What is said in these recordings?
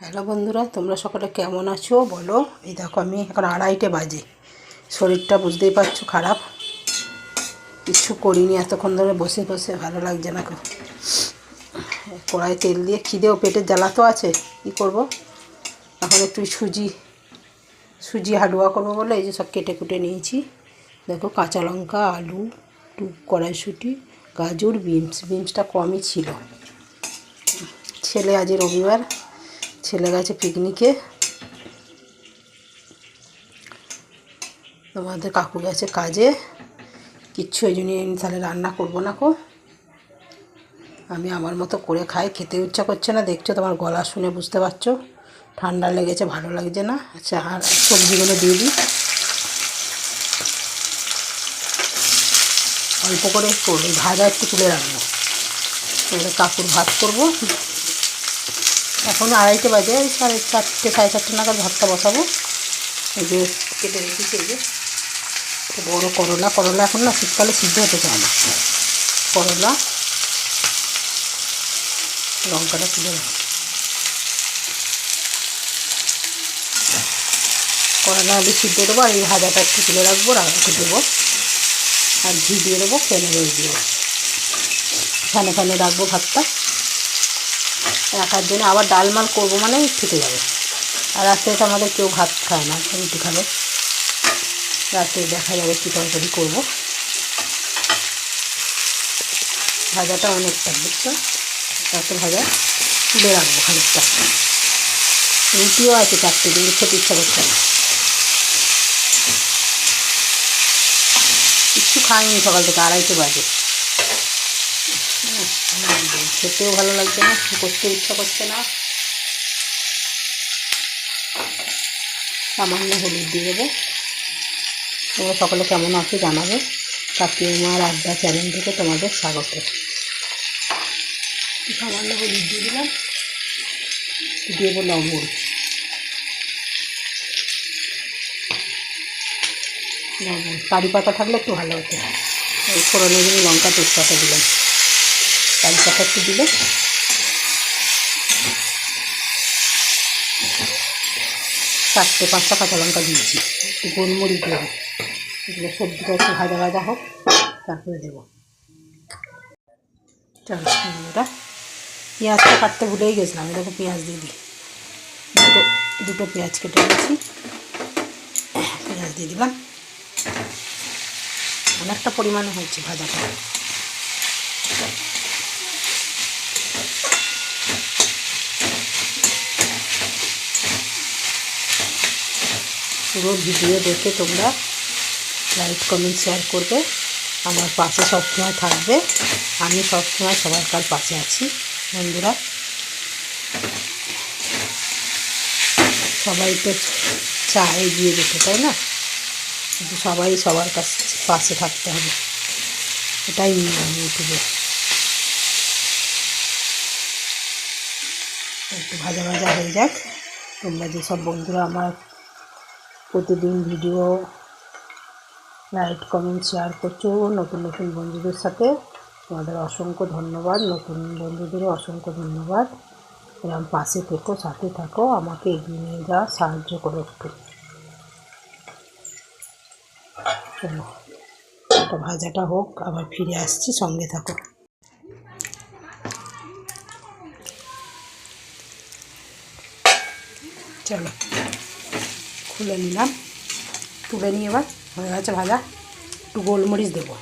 Hello বন্ধুরা, তোমরা সকলে কেমন আছো? বলো। এই দেখো, আমি এখন আড়াইটে বাজে। শরীরটা বুঝতেই পারছ খারাপ। কিচ্ছু করিনি, এতক্ষণ ধরে বসে বসে ভালো লাগছে না কড়াই তেল দিয়ে খিদেও পেটের জ্বালা তো আছে, কী করব? এখন একটু সুজি সুজি হালুয়া করব বলে এই যে সব কেটে কুটে নিয়েছি। দেখো, কাঁচা লঙ্কা, আলু, একটু কড়াইশুঁটি, গাজর, বিনস। বিনসটা কমই ছিল। ছেলে আজ রবিবার। ছেলে গেছে পিকনিকে তোমাদের কাকু গেছে কাজে। কিচ্ছু ওই জন্য তাহলে রান্না করব না কো আমি আমার মতো করে খাই, খেতে ইচ্ছা করছে না। দেখছ তোমার গলা শুনে বুঝতে পারছ? ঠান্ডা লেগেছে, ভালো লাগছে না? আচ্ছা আর সবজিগুলো দিয়ে দিই। অল্প করে ভাজা একটু তুলে রাখব। কাকুর ভাত করব। এখন আড়াইটে বাজে সাড়ে চারটে সাড়ে চারটে নাগাদ ভাতটা বসাবো। এই যে কেটে রেখেছি, এই যে। বড়ো করলা করলা এখন না শীতকালে সিদ্ধ হতে চায় না। করলা, লঙ্কাটা তুলে রাখো করলা আলু সিদ্ধ দেবো আর এই ভাজাটা একটু তুলে রাখব রাখতে দেবো। আর ঘি দিয়ে দেবো, ফেনে রয়ে দিয়ে ফ্যানে ফ্যানে রাখব ভাতটা। রাখার জন্য আবার ডালমাল করব মানে থেকে যাবে। আর রাত্রে তো আমাদের কেউ ভাত খায় না, রুটি খাবে। রাত্রে দেখা যাবে কী তরকারি করব। ভাজাটা অনেকটা, বুঝছ? এত ভাজা রাখব খানিকটা। রুটিও আছে চারটে, কিন্তু খেতে ইচ্ছা করছে না। কিচ্ছু খাইনি সকাল থেকে, আড়াইটে বাজে। খেতেও ভালো লাগছে না করতে ইচ্ছা করছে না। সামান্য হলুদ দিয়ে দেবো। তোমরা সকলে কেমন আছো জানাবে। কাকিমার আড্ডা চ্যানেল থেকে তোমাদের স্বাগত। সামান্য হলুদ দিয়ে দিলাম। দেবো লবণ। লবণ। কারি পাতা থাকলে একটু ভালো হতো। এই ফোড়নের জন্য লঙ্কা তেজপাতা দিলাম। কারি পাতা একটু দিলে? চারটে পাঁচটা কাঁচা লঙ্কা দিয়েছি। একটু গোলমরিচ দেবো। এগুলো সবজিটা একটু ভাজা ভাজা হোক, তারপরে দেবো। চলো পেঁয়াজটা কাটতে ভুলেই গেছিলাম, এরকম পেঁয়াজ দিয়ে দিই। দুটো দুটো পেঁয়াজ কেটে নিয়েছি। পেঁয়াজ দিয়ে দিলাম। অনেকটা পরিমাণে হয়েছে ভাজাটা। পুরো ভিডিও দেখে তোমরা লাইক কমেন্ট শেয়ার করবে। আমার পাশে সবসময় থাকবে। আমি সবসময় সবার কার পাশে আছি, বন্ধুরা। সবাই তো চায় এগিয়ে যেতে, তাই না? কিন্তু সবাই সবার কাছে পাশে থাকতে হবে। এটাই নিয়ম ইউটিউবে। একটু ভাজা ভাজা হয়ে যাক। তোমরা যেসব বন্ধুরা আমার প্রতিদিন ভিডিও, লাইক, কমেন্ট, শেয়ার করছ নতুন নতুন বন্ধুদের সাথে। তোমাদের অসংখ্য ধন্যবাদ। নতুন বন্ধুদেরও অসংখ্য ধন্যবাদ। এরকম পাশে থেকো, সাথে থাকো, আমাকে এগিয়ে নিয়ে যাওয়া সাহায্য করো একটু। চলো ভাজাটা হোক, আবার ফিরে আসছি, সঙ্গে থাকো। চলো। খুলে নিলাম। তুলে নিয়ে এবার হয়ে গেছে ভাজা। একটু গোলমরিচ দেবো।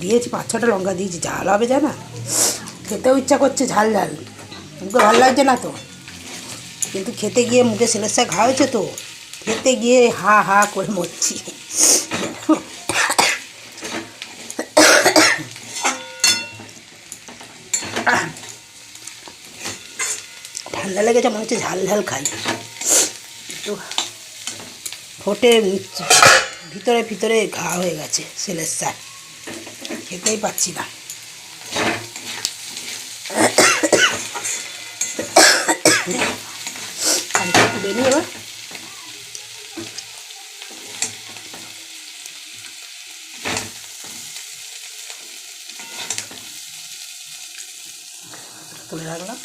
দিয়েছি, পাঁচ ছটা লঙ্কা দিয়েছি। ঝাল হবে, জানা? খেতেও ইচ্ছা করছে ঝাল ঝাল। মুখে ভালো লাগছে না তো? কিন্তু খেতে গিয়ে মুখে সেলেসা ঘা হয়েছে তো? খেতে গিয়ে হা হা করে মরছি। ঠান্ডা লেগেছে, মনে হচ্ছে ঝাল ঝাল খাই। একটু ঠোঁটে ভিতরে ভিতরে ঘা হয়ে গেছে সেলের সার খেতেই পাচ্ছি না। নিই এবার তুলে রাখলাম।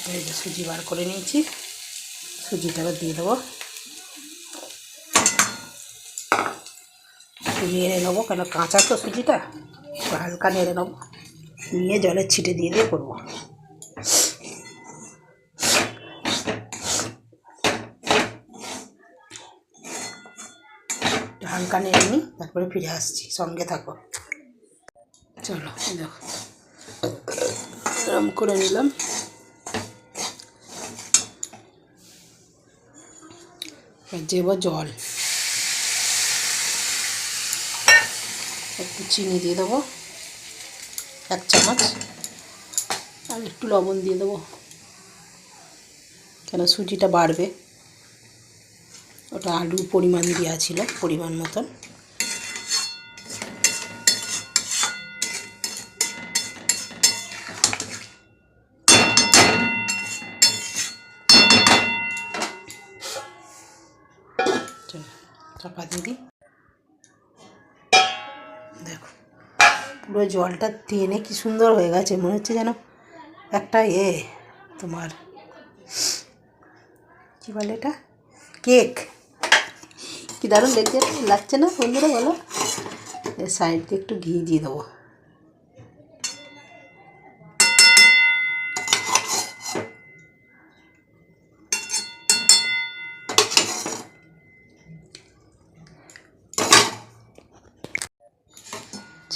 এরপরে যে সুজি বার করে নিয়েছি। সুজিটা এবার দিয়ে দেবো। নেড়ে নেব, কেন কাঁচা তো সুজিটা? হালকা নেড়ে নেব। নিয়ে জলের ছিটে দিয়ে দিয়ে করব। হালকা নেড়ে নিই, তারপরে ফিরে আসছি। সঙ্গে থাকো। চলো দেখো। এরম করে নিলাম। এবার দেবো জল। একটু চিনি দিয়ে দেবো, এক চামচ। আর একটু লবণ দিয়ে দেবো, কেন সুজিটা বাড়বে। ওটা আলুর পরিমাণ দেওয়া ছিল, পরিমাণ মতন চলো চাপা দিয়ে দিই। দেখো, পুরো জলটা টেনে কি সুন্দর হয়ে গেছে। মনে হচ্ছে যেন একটা এ, তোমার কী বলে এটা? কেক। কি দারুণ দেখতে লাগছে না বন্ধুরা বলো? সাইড দিয়ে একটু ঘি দিয়ে দেবো।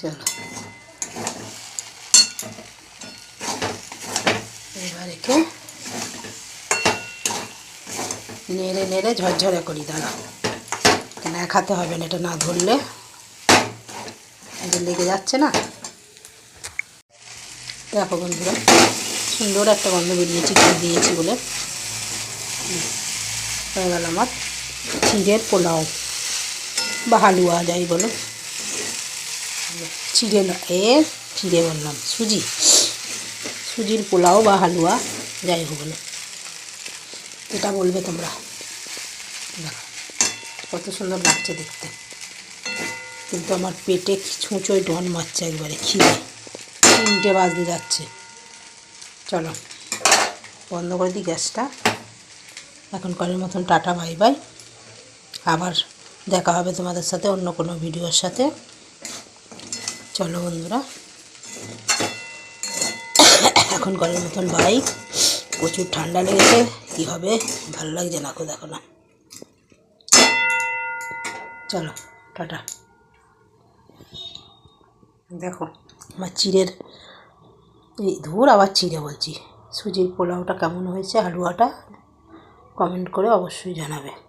চলো একে নেড়ে নেড়ে ঝরঝরে করি, দাঁড়া। কেন হাতে হবে না, এটা না ধরলে লেগে যাচ্ছে না? দেখো বন্ধুরা, সুন্দর একটা গন্ধ বেরিয়েছি ঘি দিয়েছি বলে? হয়ে। গেল আমার চিড়ের পোলাও, বা হালুয়া, যাই বলো। চিড়ে না এ চিড়ে বললাম সুজি। সুজির পোলাও বা হালুয়া, যাই হোক বলো। এটা বলবে তোমরা। কত সুন্দর লাগছে দেখতে। কিন্তু আমার পেটে ছুঁচোয় ডন মারছে একবারে, খিদে। তিনটে বাজতে যাচ্ছে। চলো, বন্ধ করে দিই গ্যাসটা। এখনকারের মতন টাটা, বাই বাই। আবার দেখা হবে তোমাদের সাথে অন্য কোনো ভিডিওর সাথে। চলো বন্ধুরা। এখনকারের মতন বাই প্রচুর ঠান্ডা লেগেছে, কী হবে? ভালো লাগছে না দেখো না। চলো, টাটা। দেখো, আমার চিড়ের এই ধুর আবার চিড়ে বলছি। সুজির পোলাওটা কেমন হয়েছে, হালুয়াটা? কমেন্ট করে অবশ্যই জানাবে।